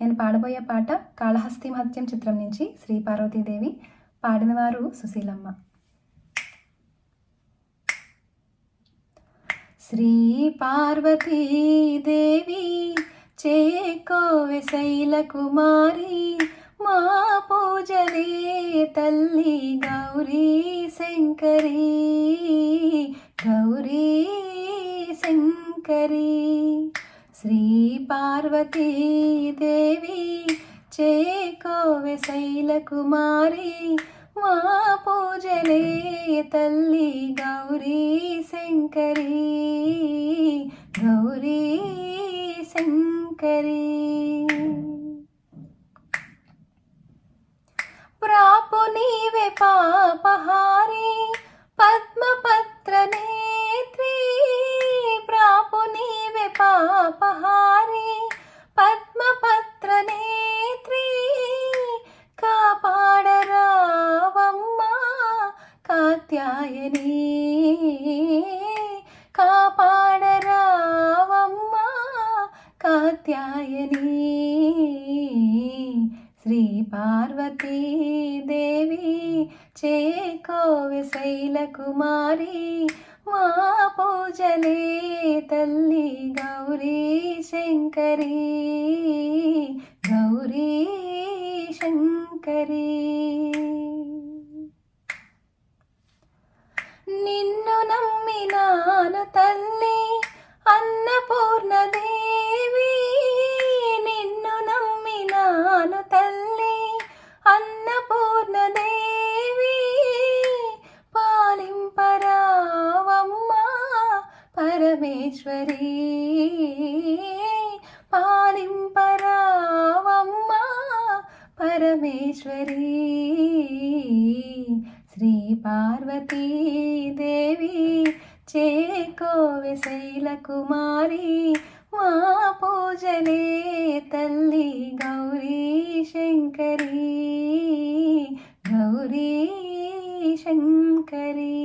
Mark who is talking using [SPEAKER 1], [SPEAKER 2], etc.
[SPEAKER 1] నేను పాడబోయే పాట కాళహస్తి మహత్యం చిత్రం నుంచి శ్రీ పార్వతీదేవి. పాడినవారు సుశీలమ్మ. శ్రీ పార్వతీదేవి చేకోవె శైల కుమారి మా పూజలే తల్లి గౌరీ శంకరి. గౌరీ శంకరి. శ్రీ పార్వతీదేవి చేకోవె శైల కుమారి మా పూజలే తల్లి గౌరీ శంకరీ గౌరీ శంకరీ. నీవే పాపహారి పద్మపత్ర నేత్రి. కాపాడరావమ్మా కాత్యాయని. కాపాడరావమ్మా కాత్యాయని. శ్రీ పార్వతీదేవి చేకోవె శైల కుమారి మా పూజలే తల్లి గౌరీ శంకరి గౌరీ శంకరి. నిన్ను నమ్మినాను తల్లి పరమేశ్వరీ. పాలింపరావమ్మా పరమేశ్వరీ. శ్రీ పార్వతీదేవి చేకోవె శైల కుమారి మా పూజలే తల్లి గౌరీ శంకరీ. గౌరీ శంకరీ.